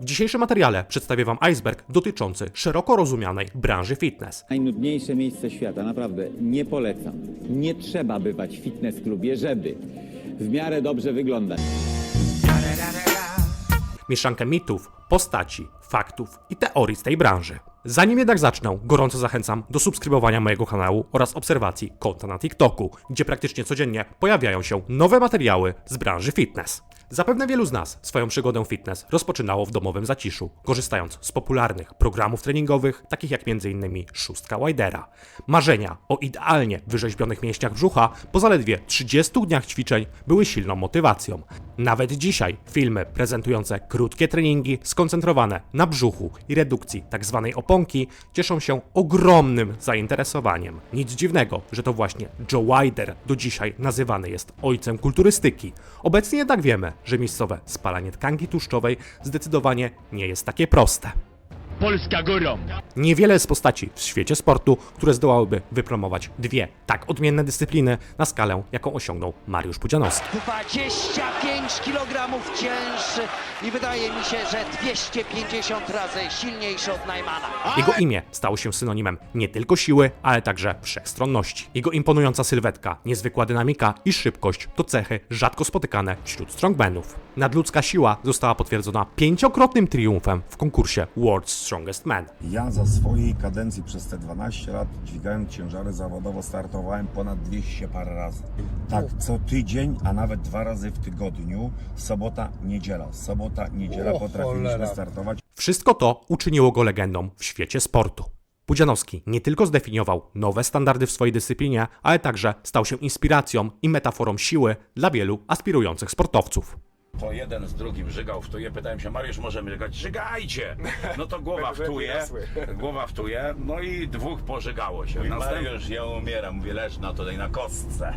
W dzisiejszym materiale przedstawię Wam iceberg dotyczący szeroko rozumianej branży fitness. Najnudniejsze miejsce świata, naprawdę nie polecam. Nie trzeba bywać w fitness klubie, żeby w miarę dobrze wyglądać. Mieszankę mitów, postaci, faktów i teorii z tej branży. Zanim jednak zacznę, gorąco zachęcam do subskrybowania mojego kanału oraz obserwacji konta na TikToku, gdzie praktycznie codziennie pojawiają się nowe materiały z branży fitness. Zapewne wielu z nas swoją przygodę fitness rozpoczynało w domowym zaciszu, korzystając z popularnych programów treningowych, takich jak m.in. szóstka Widera. Marzenia o idealnie wyrzeźbionych mięśniach brzucha po zaledwie 30 dniach ćwiczeń były silną motywacją. Nawet dzisiaj filmy prezentujące krótkie treningi skoncentrowane na brzuchu i redukcji tzw. oponki cieszą się ogromnym zainteresowaniem. Nic dziwnego, że to właśnie Joe Wider do dzisiaj nazywany jest ojcem kulturystyki. Obecnie jednak wiemy, że miejscowe spalanie tkanki tłuszczowej zdecydowanie nie jest takie proste. Polska górą! Niewiele z postaci w świecie sportu, które zdołałyby wypromować dwie tak odmienne dyscypliny na skalę, jaką osiągnął Mariusz Pudzianowski. 25 kg cięższy i wydaje mi się, że 250 razy silniejszy od Najmana. Jego imię stało się synonimem nie tylko siły, ale także wszechstronności. Jego imponująca sylwetka, niezwykła dynamika i szybkość to cechy rzadko spotykane wśród strongmanów. Nadludzka siła została potwierdzona pięciokrotnym triumfem w konkursie World's Strongest Man. Ja za swojej kadencji przez te 12 lat dźwigając ciężary zawodowo startowałem ponad 200 parę razy. Tak, co tydzień, a nawet dwa razy w tygodniu, sobota, niedziela. Sobota, niedziela potrafiliśmy startować. Wszystko to uczyniło go legendą w świecie sportu. Pudzianowski nie tylko zdefiniował nowe standardy w swojej dyscyplinie, ale także stał się inspiracją i metaforą siły dla wielu aspirujących sportowców. To jeden z drugim żygał w tuje. Pytałem się, Mariusz, możemy żygać? Żygajcie! No to głowa w tuje, głowa w tuje, no i dwóch pożygało się. Mówi, Mariusz, ja umieram, mówię, leż na tutaj na kostce.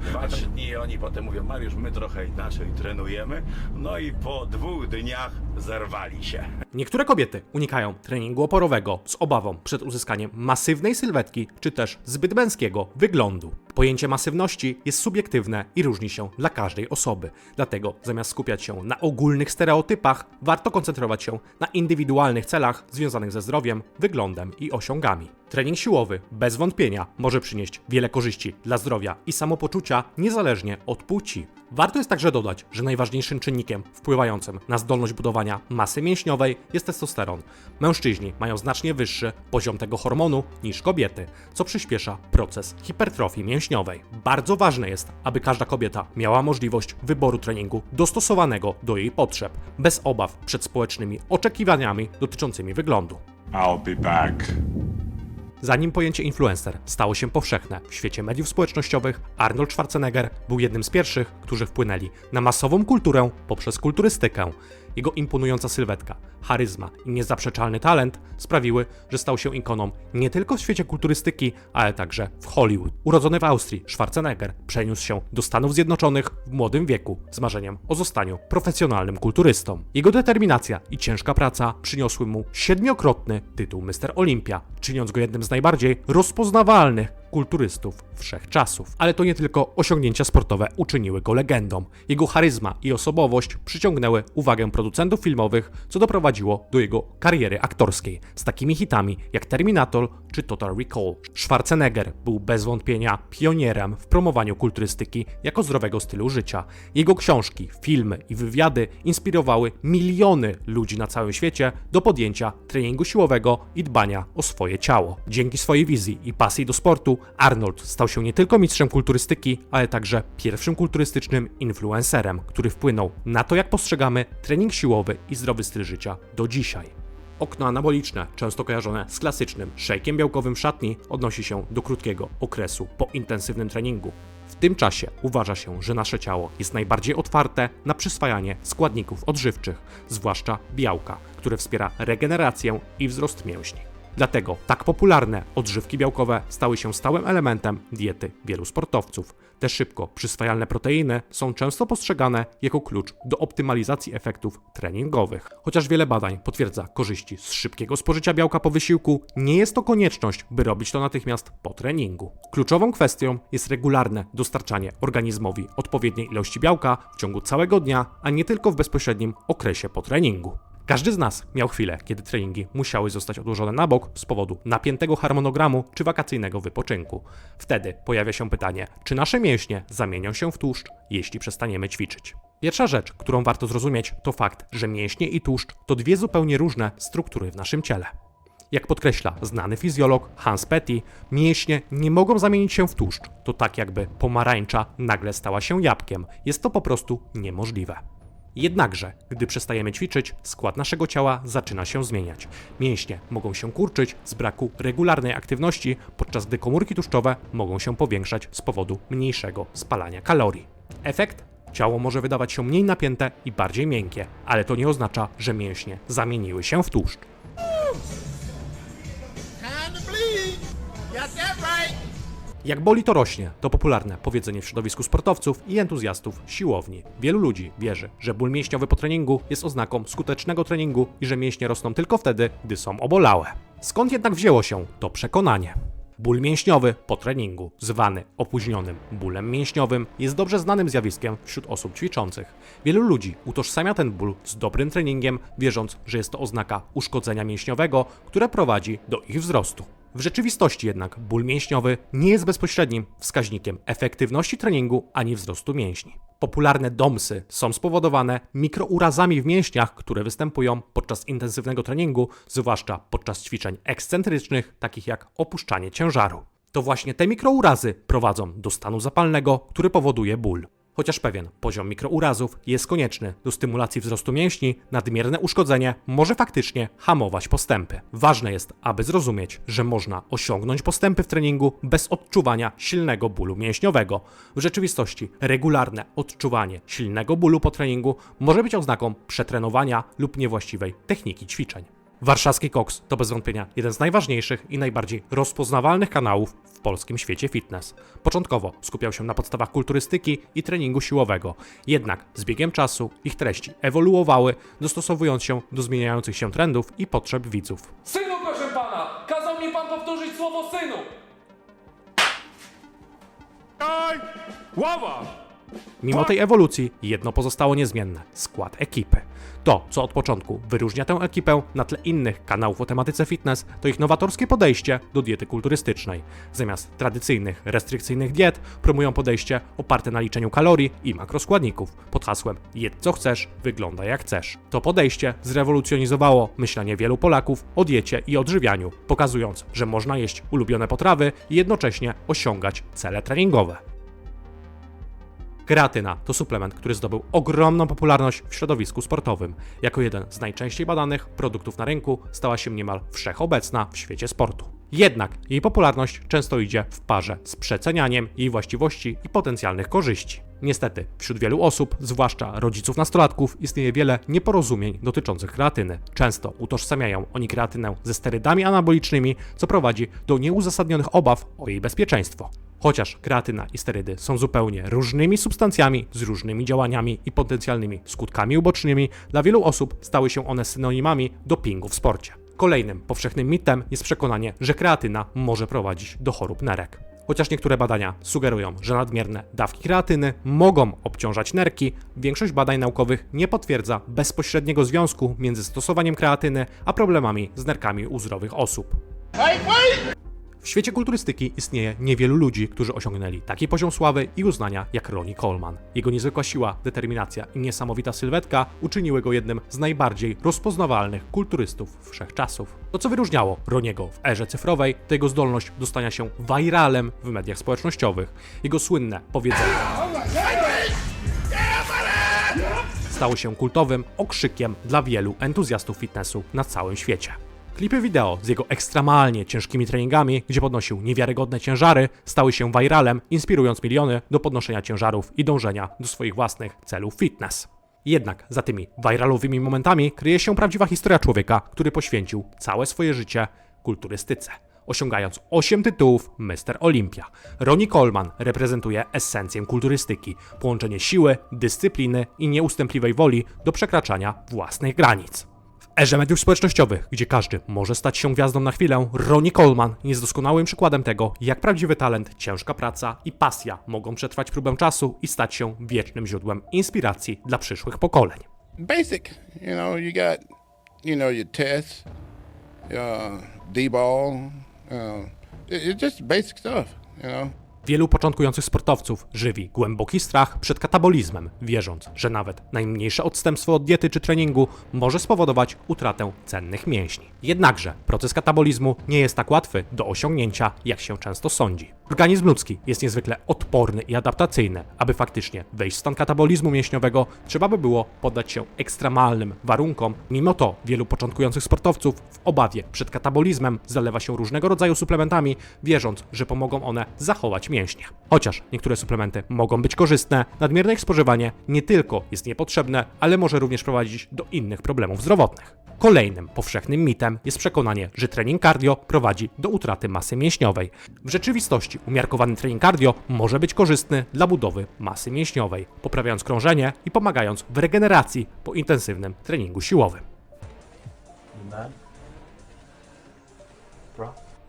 dwa, trzy dni i oni potem mówią, Mariusz, my trochę inaczej trenujemy. No i po dwóch dniach zerwali się. Niektóre kobiety unikają treningu oporowego z obawą przed uzyskaniem masywnej sylwetki czy też zbyt męskiego wyglądu. Pojęcie masywności jest subiektywne i różni się dla każdej osoby. Dlatego zamiast skupiać się na ogólnych stereotypach, warto koncentrować się na indywidualnych celach związanych ze zdrowiem, wyglądem i osiągami. Trening siłowy bez wątpienia może przynieść wiele korzyści dla zdrowia i samopoczucia niezależnie od płci. Warto jest także dodać, że najważniejszym czynnikiem wpływającym na zdolność budowania masy mięśniowej jest testosteron. Mężczyźni mają znacznie wyższy poziom tego hormonu niż kobiety, co przyspiesza proces hipertrofii mięśniowej. Bardzo ważne jest, aby każda kobieta miała możliwość wyboru treningu dostosowanego do jej potrzeb, bez obaw przed społecznymi oczekiwaniami dotyczącymi wyglądu. I'll be back. Zanim pojęcie influencer stało się powszechne w świecie mediów społecznościowych, Arnold Schwarzenegger był jednym z pierwszych, którzy wpłynęli na masową kulturę poprzez kulturystykę. Jego imponująca sylwetka, charyzma i niezaprzeczalny talent sprawiły, że stał się ikoną nie tylko w świecie kulturystyki, ale także w Hollywood. Urodzony w Austrii, Schwarzenegger przeniósł się do Stanów Zjednoczonych w młodym wieku z marzeniem o zostaniu profesjonalnym kulturystą. Jego determinacja i ciężka praca przyniosły mu siedmiokrotny tytuł Mr. Olympia, czyniąc go jednym z najbardziej rozpoznawalnych kulturystów wszechczasów. Ale to nie tylko osiągnięcia sportowe uczyniły go legendą. Jego charyzma i osobowość przyciągnęły uwagę producentów filmowych, co doprowadziło do jego kariery aktorskiej z takimi hitami jak Terminator czy Total Recall. Schwarzenegger był bez wątpienia pionierem w promowaniu kulturystyki jako zdrowego stylu życia. Jego książki, filmy i wywiady inspirowały miliony ludzi na całym świecie do podjęcia treningu siłowego i dbania o swoje ciało. Dzięki swojej wizji i pasji do sportu, Arnold stał się nie tylko mistrzem kulturystyki, ale także pierwszym kulturystycznym influencerem, który wpłynął na to, jak postrzegamy trening siłowy i zdrowy styl życia do dzisiaj. Okno anaboliczne, często kojarzone z klasycznym szejkiem białkowym szatni, odnosi się do krótkiego okresu po intensywnym treningu. W tym czasie uważa się, że nasze ciało jest najbardziej otwarte na przyswajanie składników odżywczych, zwłaszcza białka, które wspiera regenerację i wzrost mięśni. Dlatego tak popularne odżywki białkowe stały się stałym elementem diety wielu sportowców. Te szybko przyswajalne proteiny są często postrzegane jako klucz do optymalizacji efektów treningowych. Chociaż wiele badań potwierdza korzyści z szybkiego spożycia białka po wysiłku, nie jest to konieczność, by robić to natychmiast po treningu. Kluczową kwestią jest regularne dostarczanie organizmowi odpowiedniej ilości białka w ciągu całego dnia, a nie tylko w bezpośrednim okresie po treningu. Każdy z nas miał chwilę, kiedy treningi musiały zostać odłożone na bok z powodu napiętego harmonogramu czy wakacyjnego wypoczynku. Wtedy pojawia się pytanie, czy nasze mięśnie zamienią się w tłuszcz, jeśli przestaniemy ćwiczyć. Pierwsza rzecz, którą warto zrozumieć, to fakt, że mięśnie i tłuszcz to dwie zupełnie różne struktury w naszym ciele. Jak podkreśla znany fizjolog Hans Petty, mięśnie nie mogą zamienić się w tłuszcz. To tak jakby pomarańcza nagle stała się jabłkiem. Jest to po prostu niemożliwe. Jednakże, gdy przestajemy ćwiczyć, skład naszego ciała zaczyna się zmieniać. Mięśnie mogą się kurczyć z braku regularnej aktywności, podczas gdy komórki tłuszczowe mogą się powiększać z powodu mniejszego spalania kalorii. Efekt? Ciało może wydawać się mniej napięte i bardziej miękkie, ale to nie oznacza, że mięśnie zamieniły się w tłuszcz. Jak boli to rośnie, to popularne powiedzenie w środowisku sportowców i entuzjastów siłowni. Wielu ludzi wierzy, że ból mięśniowy po treningu jest oznaką skutecznego treningu i że mięśnie rosną tylko wtedy, gdy są obolałe. Skąd jednak wzięło się to przekonanie? Ból mięśniowy po treningu, zwany opóźnionym bólem mięśniowym, jest dobrze znanym zjawiskiem wśród osób ćwiczących. Wielu ludzi utożsamia ten ból z dobrym treningiem, wierząc, że jest to oznaka uszkodzenia mięśniowego, które prowadzi do ich wzrostu. W rzeczywistości jednak ból mięśniowy nie jest bezpośrednim wskaźnikiem efektywności treningu ani wzrostu mięśni. Popularne DOMSy są spowodowane mikrourazami w mięśniach, które występują podczas intensywnego treningu, zwłaszcza podczas ćwiczeń ekscentrycznych, takich jak opuszczanie ciężaru. To właśnie te mikrourazy prowadzą do stanu zapalnego, który powoduje ból. Chociaż pewien poziom mikrourazów jest konieczny do stymulacji wzrostu mięśni, nadmierne uszkodzenie może faktycznie hamować postępy. Ważne jest, aby zrozumieć, że można osiągnąć postępy w treningu bez odczuwania silnego bólu mięśniowego. W rzeczywistości regularne odczuwanie silnego bólu po treningu może być oznaką przetrenowania lub niewłaściwej techniki ćwiczeń. Warszawski Koks to bez wątpienia jeden z najważniejszych i najbardziej rozpoznawalnych kanałów w polskim świecie fitness. Początkowo skupiał się na podstawach kulturystyki i treningu siłowego, jednak z biegiem czasu ich treści ewoluowały, dostosowując się do zmieniających się trendów i potrzeb widzów. Synu, proszę pana! Kazał mi pan powtórzyć słowo synu! Ława! Mimo tej ewolucji jedno pozostało niezmienne skład ekipy. To, co od początku wyróżnia tę ekipę na tle innych kanałów o tematyce fitness, to ich nowatorskie podejście do diety kulturystycznej. Zamiast tradycyjnych, restrykcyjnych diet, promują podejście oparte na liczeniu kalorii i makroskładników pod hasłem jedz co chcesz, wygląda jak chcesz. To podejście zrewolucjonizowało myślenie wielu Polaków o diecie i odżywianiu, pokazując, że można jeść ulubione potrawy i jednocześnie osiągać cele treningowe. Kreatyna to suplement, który zdobył ogromną popularność w środowisku sportowym. Jako jeden z najczęściej badanych produktów na rynku stała się niemal wszechobecna w świecie sportu. Jednak jej popularność często idzie w parze z przecenianiem jej właściwości i potencjalnych korzyści. Niestety, wśród wielu osób, zwłaszcza rodziców nastolatków, istnieje wiele nieporozumień dotyczących kreatyny. Często utożsamiają oni kreatynę ze sterydami anabolicznymi, co prowadzi do nieuzasadnionych obaw o jej bezpieczeństwo. Chociaż kreatyna i sterydy są zupełnie różnymi substancjami z różnymi działaniami i potencjalnymi skutkami ubocznymi, dla wielu osób stały się one synonimami dopingu w sporcie. Kolejnym powszechnym mitem jest przekonanie, że kreatyna może prowadzić do chorób nerek. Chociaż niektóre badania sugerują, że nadmierne dawki kreatyny mogą obciążać nerki, większość badań naukowych nie potwierdza bezpośredniego związku między stosowaniem kreatyny a problemami z nerkami u zdrowych osób. W świecie kulturystyki istnieje niewielu ludzi, którzy osiągnęli taki poziom sławy i uznania jak Ronnie Coleman. Jego niezwykła siła, determinacja i niesamowita sylwetka uczyniły go jednym z najbardziej rozpoznawalnych kulturystów wszechczasów. To, co wyróżniało Roniego w erze cyfrowej, to jego zdolność do stania się viralem w mediach społecznościowych. Jego słynne powiedzenie stało się kultowym okrzykiem dla wielu entuzjastów fitnessu na całym świecie. Klipy wideo z jego ekstremalnie ciężkimi treningami, gdzie podnosił niewiarygodne ciężary, stały się viralem, inspirując miliony do podnoszenia ciężarów i dążenia do swoich własnych celów fitness. Jednak za tymi viralowymi momentami kryje się prawdziwa historia człowieka, który poświęcił całe swoje życie kulturystyce. Osiągając 8 tytułów Mr. Olympia, Ronnie Coleman reprezentuje esencję kulturystyki, połączenie siły, dyscypliny i nieustępliwej woli do przekraczania własnych granic. Erze mediów społecznościowych, gdzie każdy może stać się gwiazdą na chwilę, Ronnie Coleman jest doskonałym przykładem tego, jak prawdziwy talent, ciężka praca i pasja mogą przetrwać próbę czasu i stać się wiecznym źródłem inspiracji dla przyszłych pokoleń. basic. You know, you got you know, your test, uh, D-ball, uh, it, it's just basic stuff, you know. Wielu początkujących sportowców żywi głęboki strach przed katabolizmem, wierząc, że nawet najmniejsze odstępstwo od diety czy treningu może spowodować utratę cennych mięśni. Jednakże proces katabolizmu nie jest tak łatwy do osiągnięcia, jak się często sądzi. Organizm ludzki jest niezwykle odporny i adaptacyjny. Aby faktycznie wejść w stan katabolizmu mięśniowego, trzeba by było poddać się ekstremalnym warunkom. Mimo to wielu początkujących sportowców w obawie przed katabolizmem zalewa się różnego rodzaju suplementami, wierząc, że pomogą one zachować mięśnie. Chociaż niektóre suplementy mogą być korzystne, nadmierne ich spożywanie nie tylko jest niepotrzebne, ale może również prowadzić do innych problemów zdrowotnych. Kolejnym powszechnym mitem jest przekonanie, że trening cardio prowadzi do utraty masy mięśniowej. W rzeczywistości umiarkowany trening cardio może być korzystny dla budowy masy mięśniowej, poprawiając krążenie i pomagając w regeneracji po intensywnym treningu siłowym.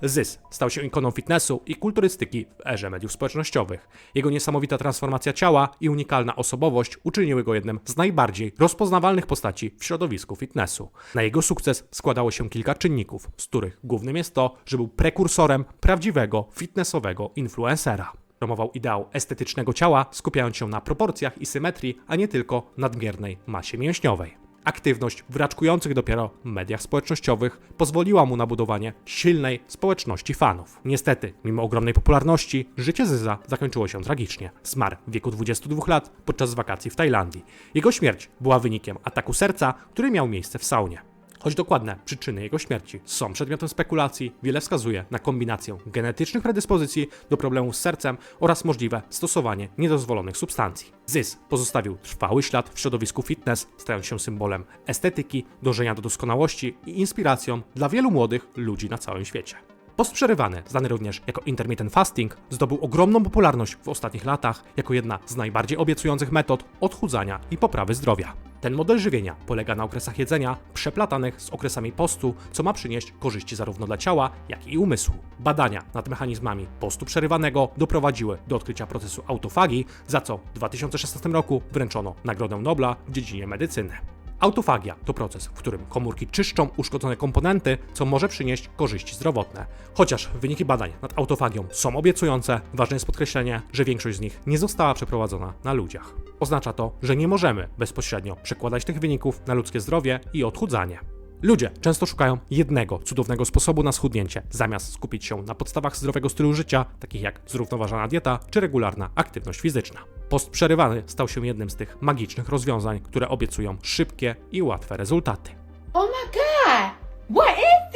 Zys stał się ikoną fitnessu i kulturystyki w erze mediów społecznościowych. Jego niesamowita transformacja ciała i unikalna osobowość uczyniły go jednym z najbardziej rozpoznawalnych postaci w środowisku fitnessu. Na jego sukces składało się kilka czynników, z których głównym jest to, że był prekursorem prawdziwego fitnessowego influencera. Promował ideał estetycznego ciała, skupiając się na proporcjach i symetrii, a nie tylko nadmiernej masie mięśniowej. Aktywność w raczkujących dopiero mediach społecznościowych pozwoliła mu na budowanie silnej społeczności fanów. Niestety, mimo ogromnej popularności, życie Zyza zakończyło się tragicznie. Zmarł w wieku 22 lat podczas wakacji w Tajlandii. Jego śmierć była wynikiem ataku serca, który miał miejsce w saunie. Choć dokładne przyczyny jego śmierci są przedmiotem spekulacji, wiele wskazuje na kombinację genetycznych predyspozycji do problemów z sercem oraz możliwe stosowanie niedozwolonych substancji. Zys pozostawił trwały ślad w środowisku fitness, stając się symbolem estetyki, dążenia do doskonałości i inspiracją dla wielu młodych ludzi na całym świecie. Post przerywany, znany również jako intermittent fasting, zdobył ogromną popularność w ostatnich latach jako jedna z najbardziej obiecujących metod odchudzania i poprawy zdrowia. Ten model żywienia polega na okresach jedzenia przeplatanych z okresami postu, co ma przynieść korzyści zarówno dla ciała, jak i umysłu. Badania nad mechanizmami postu przerywanego doprowadziły do odkrycia procesu autofagii, za co w 2016 roku wręczono Nagrodę Nobla w dziedzinie medycyny. Autofagia to proces, w którym komórki czyszczą uszkodzone komponenty, co może przynieść korzyści zdrowotne. Chociaż wyniki badań nad autofagią są obiecujące, ważne jest podkreślenie, że większość z nich nie została przeprowadzona na ludziach. Oznacza to, że nie możemy bezpośrednio przekładać tych wyników na ludzkie zdrowie i odchudzanie. Ludzie często szukają jednego cudownego sposobu na schudnięcie, zamiast skupić się na podstawach zdrowego stylu życia, takich jak zrównoważona dieta czy regularna aktywność fizyczna. Post przerywany stał się jednym z tych magicznych rozwiązań, które obiecują szybkie i łatwe rezultaty. Oh my god! What is?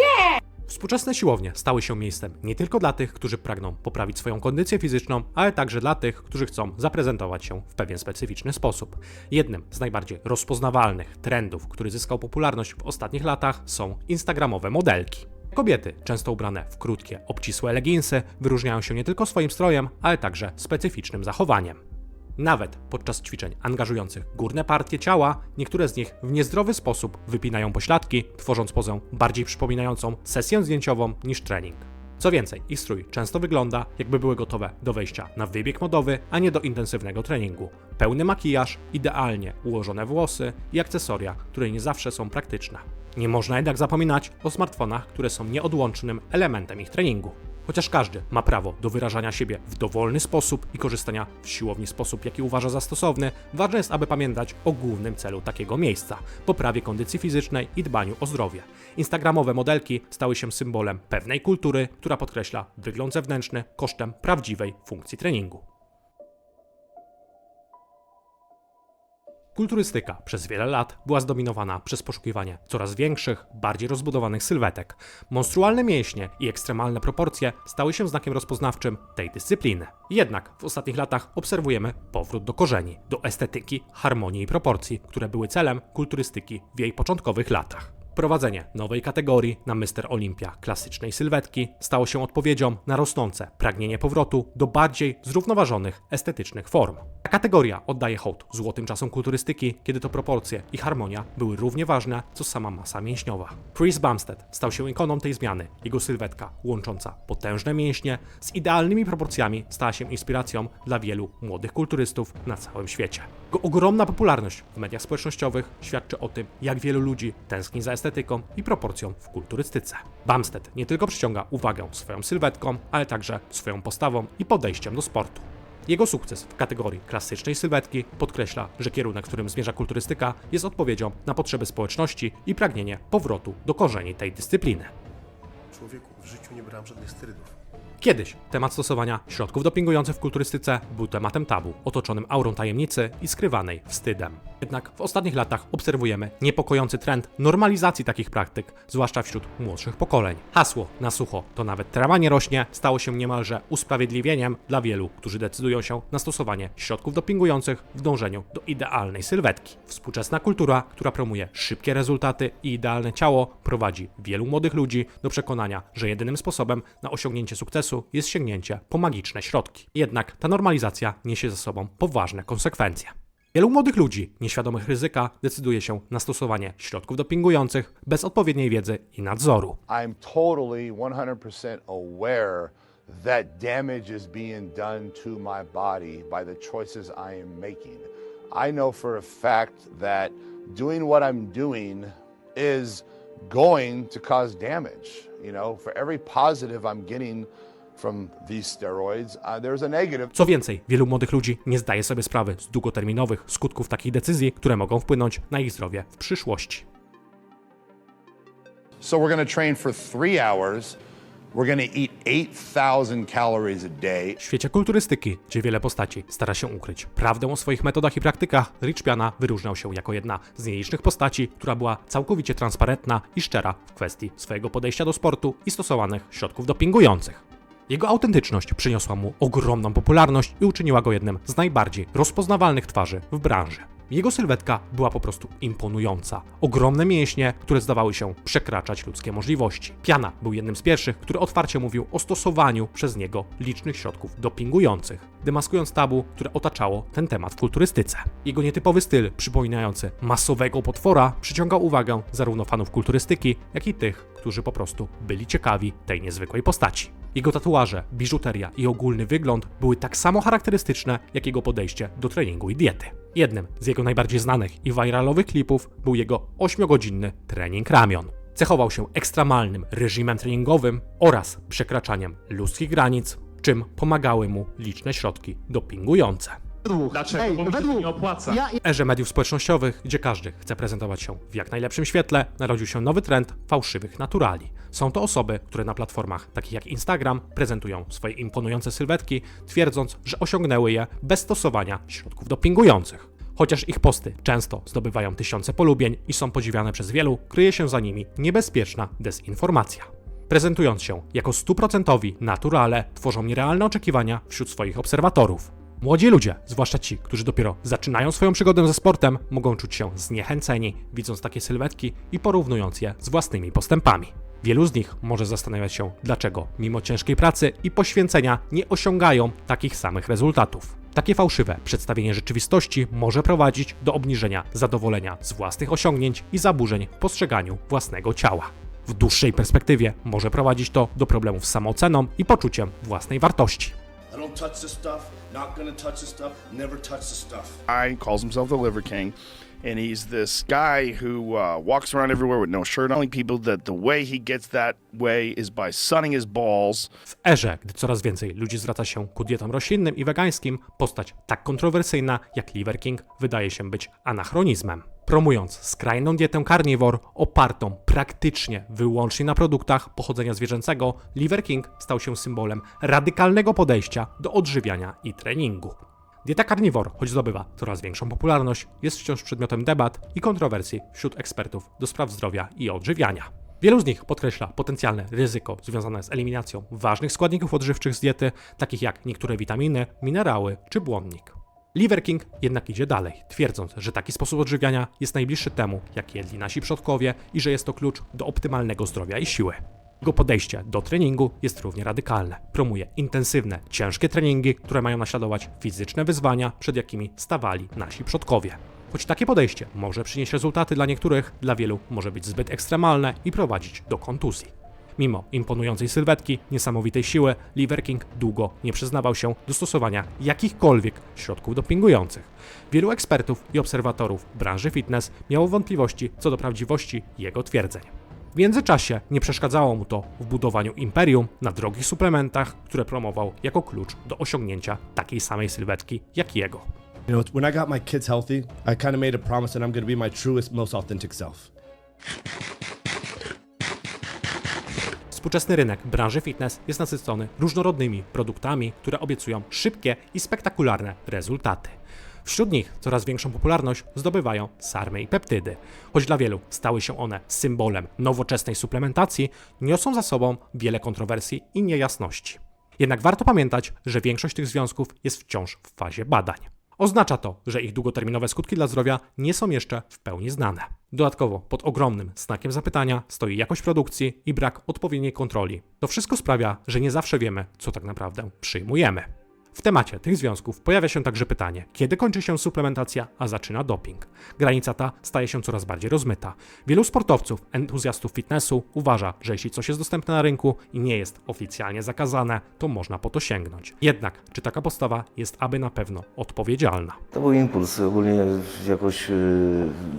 Współczesne siłownie stały się miejscem nie tylko dla tych, którzy pragną poprawić swoją kondycję fizyczną, ale także dla tych, którzy chcą zaprezentować się w pewien specyficzny sposób. Jednym z najbardziej rozpoznawalnych trendów, który zyskał popularność w ostatnich latach, są instagramowe modelki. Kobiety, często ubrane w krótkie, obcisłe leginsy, wyróżniają się nie tylko swoim strojem, ale także specyficznym zachowaniem. Nawet podczas ćwiczeń angażujących górne partie ciała, niektóre z nich w niezdrowy sposób wypinają pośladki, tworząc pozę bardziej przypominającą sesję zdjęciową niż trening. Co więcej, ich strój często wygląda, jakby były gotowe do wejścia na wybieg modowy, a nie do intensywnego treningu. Pełny makijaż, idealnie ułożone włosy i akcesoria, które nie zawsze są praktyczne. Nie można jednak zapominać o smartfonach, które są nieodłącznym elementem ich treningu. Chociaż każdy ma prawo do wyrażania siebie w dowolny sposób i korzystania w siłowni sposób, jaki uważa za stosowny, ważne jest, aby pamiętać o głównym celu takiego miejsca poprawie kondycji fizycznej i dbaniu o zdrowie. Instagramowe modelki stały się symbolem pewnej kultury, która podkreśla wygląd zewnętrzny kosztem prawdziwej funkcji treningu. Kulturystyka przez wiele lat była zdominowana przez poszukiwanie coraz większych, bardziej rozbudowanych sylwetek. Monstrualne mięśnie i ekstremalne proporcje stały się znakiem rozpoznawczym tej dyscypliny. Jednak w ostatnich latach obserwujemy powrót do korzeni, do estetyki, harmonii i proporcji, które były celem kulturystyki w jej początkowych latach. Prowadzenie nowej kategorii na Mr. Olympia klasycznej sylwetki stało się odpowiedzią na rosnące pragnienie powrotu do bardziej zrównoważonych, estetycznych form. Ta kategoria oddaje hołd złotym czasom kulturystyki, kiedy to proporcje i harmonia były równie ważne, co sama masa mięśniowa. Chris Bumstead stał się ikoną tej zmiany. Jego sylwetka, łącząca potężne mięśnie z idealnymi proporcjami, stała się inspiracją dla wielu młodych kulturystów na całym świecie. Jego ogromna popularność w mediach społecznościowych świadczy o tym, jak wielu ludzi tęskni za estetyką estetyką i proporcją w kulturystyce. Bumstead nie tylko przyciąga uwagę swoją sylwetką, ale także swoją postawą i podejściem do sportu. Jego sukces w kategorii klasycznej sylwetki podkreśla, że kierunek, w którym zmierza kulturystyka, jest odpowiedzią na potrzeby społeczności i pragnienie powrotu do korzeni tej dyscypliny. Człowieku, w życiu nie brałem żadnych sterydów. Kiedyś temat stosowania środków dopingujących w kulturystyce był tematem tabu, otoczonym aurą tajemnicy i skrywanej wstydem. Jednak w ostatnich latach obserwujemy niepokojący trend normalizacji takich praktyk, zwłaszcza wśród młodszych pokoleń. Hasło na sucho to nawet trawa nie rośnie stało się niemalże usprawiedliwieniem dla wielu, którzy decydują się na stosowanie środków dopingujących w dążeniu do idealnej sylwetki. Współczesna kultura, która promuje szybkie rezultaty i idealne ciało, prowadzi wielu młodych ludzi do przekonania, że jedynym sposobem na osiągnięcie sukcesu jest sięgnięcie po magiczne środki. Jednak ta normalizacja niesie ze sobą poważne konsekwencje. Wielu młodych ludzi, nieświadomych ryzyka, decyduje się na stosowanie środków dopingujących bez odpowiedniej wiedzy i nadzoru. I'm totally 100% aware that damage is being done to my body by the choices I am making. I know for a fact that doing what I'm doing is going to cause damage. You know, for every positive I'm getting uh. Co więcej, wielu młodych ludzi nie zdaje sobie sprawy z długoterminowych skutków takich decyzji, które mogą wpłynąć na ich zdrowie w przyszłości. So we're going to train for three hours. We're to eat 8,000 calories a day. W świecie kulturystyki, gdzie wiele postaci stara się ukryć prawdę o swoich metodach i praktykach, Rich Piana wyróżniał się jako jedna z nielicznych postaci, która była całkowicie transparentna i szczera w kwestii swojego podejścia do sportu i stosowanych środków dopingujących. Jego autentyczność przyniosła mu ogromną popularność i uczyniła go jednym z najbardziej rozpoznawalnych twarzy w branży. Jego sylwetka była po prostu imponująca. Ogromne mięśnie, które zdawały się przekraczać ludzkie możliwości. Piana był jednym z pierwszych, który otwarcie mówił o stosowaniu przez niego licznych środków dopingujących, demaskując tabu, które otaczało ten temat w kulturystyce. Jego nietypowy styl, przypominający masowego potwora, przyciągał uwagę zarówno fanów kulturystyki, jak i tych, którzy po prostu byli ciekawi tej niezwykłej postaci. Jego tatuaże, biżuteria i ogólny wygląd były tak samo charakterystyczne, jak jego podejście do treningu i diety. Jednym z jego najbardziej znanych i viralowych klipów był jego 8-godzinny trening ramion. Cechował się ekstremalnym reżimem treningowym oraz przekraczaniem ludzkich granic, czym pomagały mu liczne środki dopingujące. Dlaczego? Bo mi się to nie opłaca. W erze mediów społecznościowych, gdzie każdy chce prezentować się w jak najlepszym świetle, narodził się nowy trend fałszywych naturali. Są to osoby, które na platformach takich jak Instagram prezentują swoje imponujące sylwetki, twierdząc, że osiągnęły je bez stosowania środków dopingujących. Chociaż ich posty często zdobywają tysiące polubień i są podziwiane przez wielu, kryje się za nimi niebezpieczna dezinformacja. Prezentując się jako stuprocentowi naturale, tworzą nierealne oczekiwania wśród swoich obserwatorów. Młodzi ludzie, zwłaszcza ci, którzy dopiero zaczynają swoją przygodę ze sportem, mogą czuć się zniechęceni, widząc takie sylwetki i porównując je z własnymi postępami. Wielu z nich może zastanawiać się, dlaczego mimo ciężkiej pracy i poświęcenia nie osiągają takich samych rezultatów. Takie fałszywe przedstawienie rzeczywistości może prowadzić do obniżenia zadowolenia z własnych osiągnięć i zaburzeń w postrzeganiu własnego ciała. W dłuższej perspektywie może prowadzić to do problemów z samooceną i poczuciem własnej wartości. I don't touch this stuff, not gonna touch this stuff, never touch this stuff. guy calls himself the Liver King, and he's this guy who uh, walks around everywhere with no shirt. Telling people that the way he gets that way is by sunning his balls. W erze, gdy coraz więcej ludzi zwraca się ku dietom roślinnym i wegańskim, postać tak kontrowersyjna jak Liver King wydaje się być anachronizmem. Promując skrajną dietę carnivore opartą praktycznie wyłącznie na produktach pochodzenia zwierzęcego, Liver King stał się symbolem radykalnego podejścia do odżywiania i treningu. Dieta carnivore, choć zdobywa coraz większą popularność, jest wciąż przedmiotem debat i kontrowersji wśród ekspertów do spraw zdrowia i odżywiania. Wielu z nich podkreśla potencjalne ryzyko związane z eliminacją ważnych składników odżywczych z diety, takich jak niektóre witaminy, minerały czy błonnik. Liver King jednak idzie dalej, twierdząc, że taki sposób odżywiania jest najbliższy temu, jak jedli nasi przodkowie i że jest to klucz do optymalnego zdrowia i siły. Jego podejście do treningu jest równie radykalne. Promuje intensywne, ciężkie treningi, które mają naśladować fizyczne wyzwania, przed jakimi stawali nasi przodkowie. Choć takie podejście może przynieść rezultaty dla niektórych, dla wielu może być zbyt ekstremalne i prowadzić do kontuzji. Mimo imponującej sylwetki, niesamowitej siły, Liver King długo nie przyznawał się do stosowania jakichkolwiek środków dopingujących. Wielu ekspertów i obserwatorów branży fitness miało wątpliwości co do prawdziwości jego twierdzeń. W międzyczasie nie przeszkadzało mu to w budowaniu imperium na drogich suplementach, które promował jako klucz do osiągnięcia takiej samej sylwetki jak jego. You know, when I got my kids healthy, I kind of made a promise that I'm going to be my truest, most authentic self. Współczesny rynek branży fitness jest nasycony różnorodnymi produktami, które obiecują szybkie i spektakularne rezultaty. Wśród nich coraz większą popularność zdobywają sarmy i peptydy. Choć dla wielu stały się one symbolem nowoczesnej suplementacji, niosą za sobą wiele kontrowersji i niejasności. Jednak warto pamiętać, że większość tych związków jest wciąż w fazie badań. Oznacza to, że ich długoterminowe skutki dla zdrowia nie są jeszcze w pełni znane. Dodatkowo pod ogromnym znakiem zapytania stoi jakość produkcji i brak odpowiedniej kontroli. To wszystko sprawia, że nie zawsze wiemy, co tak naprawdę przyjmujemy. W temacie tych związków pojawia się także pytanie, kiedy kończy się suplementacja, a zaczyna doping. Granica ta staje się coraz bardziej rozmyta. Wielu sportowców, entuzjastów fitnessu uważa, że jeśli coś jest dostępne na rynku i nie jest oficjalnie zakazane, to można po to sięgnąć. Jednak, czy taka postawa jest aby na pewno odpowiedzialna? To był impuls. Ogólnie jakoś yy,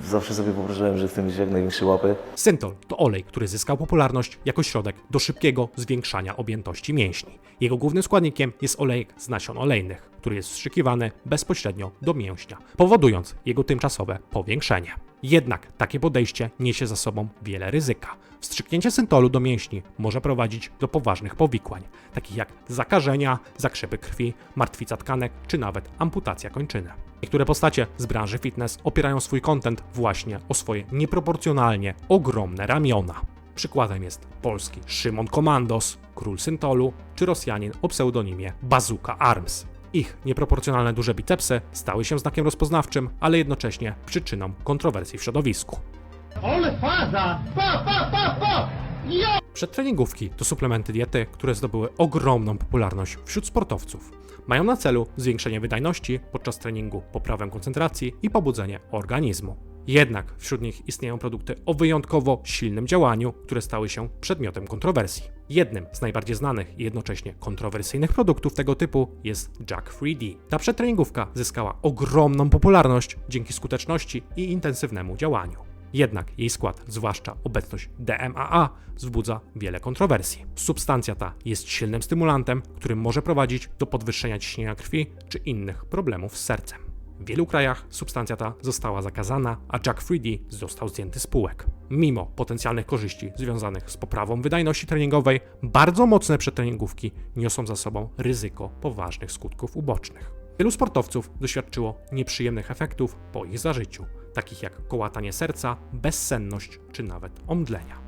zawsze sobie wyobrażałem, że chcę mieć jak największe łapy. Syntol to olej, który zyskał popularność jako środek do szybkiego zwiększania objętości mięśni. Jego głównym składnikiem jest olejek z nasion olejnych, który jest wstrzykiwany bezpośrednio do mięśnia, powodując jego tymczasowe powiększenie. Jednak takie podejście niesie za sobą wiele ryzyka. Wstrzyknięcie syntolu do mięśni może prowadzić do poważnych powikłań, takich jak zakażenia, zakrzepy krwi, martwica tkanek czy nawet amputacja kończyny. Niektóre postacie z branży fitness opierają swój content właśnie o swoje nieproporcjonalnie ogromne ramiona. Przykładem jest polski Szymon Komandos, król syntolu, czy Rosjanin o pseudonimie Bazooka Arms. Ich nieproporcjonalne duże bicepsy stały się znakiem rozpoznawczym, ale jednocześnie przyczyną kontrowersji w środowisku. Ole faza! Pa, pa, pa, pa! Przedtreningówki to suplementy diety, które zdobyły ogromną popularność wśród sportowców. Mają na celu zwiększenie wydajności podczas treningu, poprawę koncentracji i pobudzenie organizmu. Jednak wśród nich istnieją produkty o wyjątkowo silnym działaniu, które stały się przedmiotem kontrowersji. Jednym z najbardziej znanych i jednocześnie kontrowersyjnych produktów tego typu jest Jack 3D. Ta przedtreningówka zyskała ogromną popularność dzięki skuteczności i intensywnemu działaniu. Jednak jej skład, zwłaszcza obecność DMAA, wzbudza wiele kontrowersji. Substancja ta jest silnym stymulantem, który może prowadzić do podwyższenia ciśnienia krwi czy innych problemów z sercem. W wielu krajach substancja ta została zakazana, a Jack 3D został zdjęty z półek. Mimo potencjalnych korzyści związanych z poprawą wydajności treningowej, bardzo mocne przetreningówki niosą za sobą ryzyko poważnych skutków ubocznych. Wielu sportowców doświadczyło nieprzyjemnych efektów po ich zażyciu, takich jak kołatanie serca, bezsenność czy nawet omdlenia.